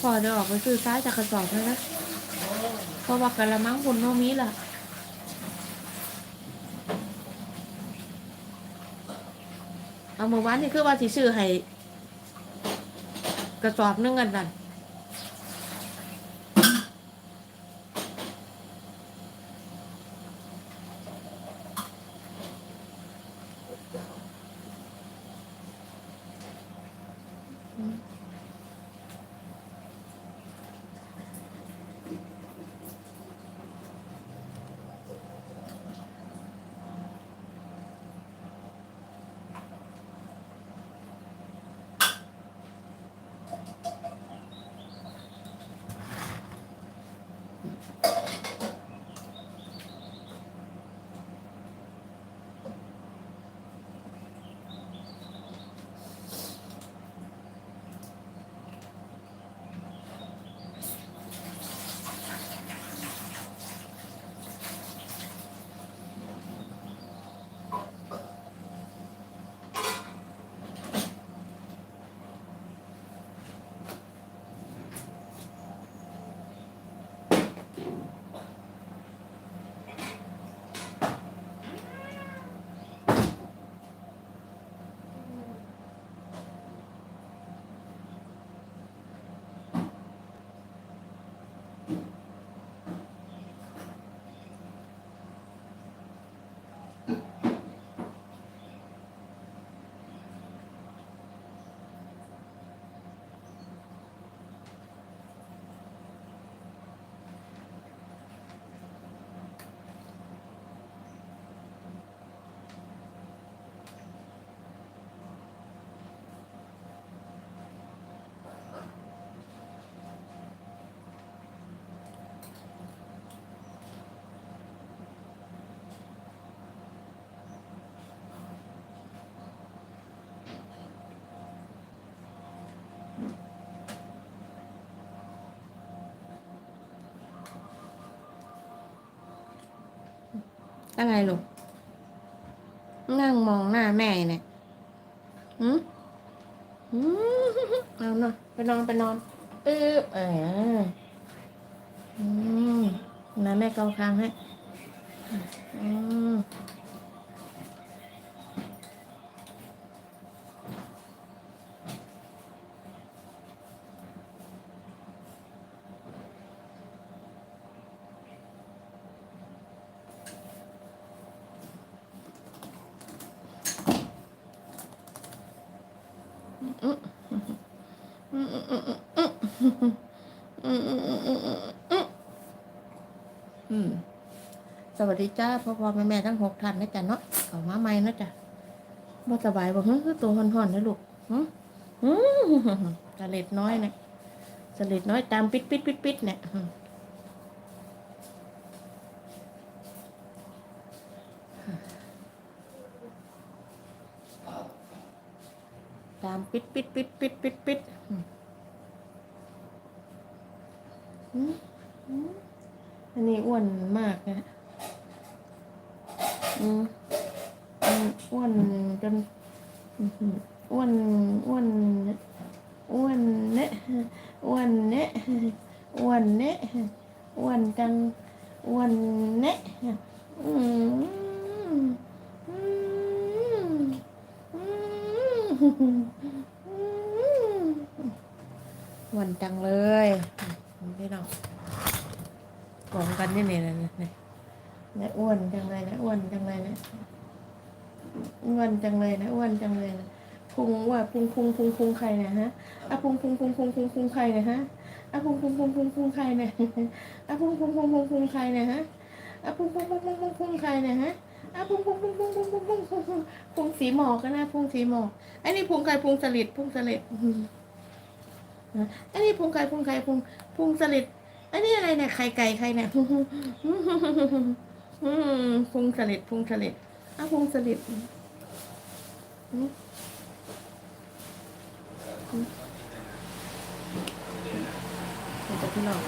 พอจะออกไปซื้อซ้ายจากกระสอบแล้วนะเพราะว่ากระมังคนโนมีล่ะเอาเมื่อวานนี่คือว่าสิซื้อให้กระสอบนึงกันนั่น ยังไรลูกนั่งมองหน้าแม่เนี่ยหืมหืมเอานอนไปนอนไปนอนเออเอออืมนะแม่เกาคางให้อืม สวัสดีจ้าพ่อพ่อแม่แม่ทั้งหกท่านนะจ๊ะเนาะเขามาใหม่นะจ๊ะบ่สบายบ่ฮึตัวห่อนๆนะลูกหึหึสลิดน้อยเนี่ยสลิดน้อยตามปิดปิดปิดปิดเนี่ยามปิดปิดปิดปิดปิดปิดอันนี้อ้วนมากนะอืมอืมอ้วนจนอื้อหืออ้วนอ้วนอ้วนเนะอ้วนเนะอ้วนเนะอ้วนจังอ้วนเนะอืมอืมอืม อ้วนจังเลยพี่น้องกองกันนี่นี่นะนี่เนี่ยอ้วนจังเลยนะอ้วนจังเลยนะอ้วนจังเลยนะอ้วนจังเลยนะพุงว่าพุงพุงพุงพุงใครเนี่ยฮะอะพุงพุงพุงพุงพุงพุงใครเนี่ยฮะอะพุงพุงพุงพุงพุงใครเนี่ยอะพุงพุงพุงพุงพุงใครเนี่ยฮะอะพุงพุงพุงพุงพุงพุงใครเนี่ยฮะอะพุงพุงพุงพุงพุงพุงพุงพุงพุงพุงสีหมอกก็นะพุงสีหมอกไอ้นี่พุงใครพุงสลิดพุงสลิด อันนี้พุงใครพุงใครพุงพุงสลิดอันนี้อะไรเนี่ยไข่ไก่ไข่เนี่ยพุงสลิดพุงสลิดอะพุงสลิดอืมอืมอืมเดี๋ยวจะพี่น้อง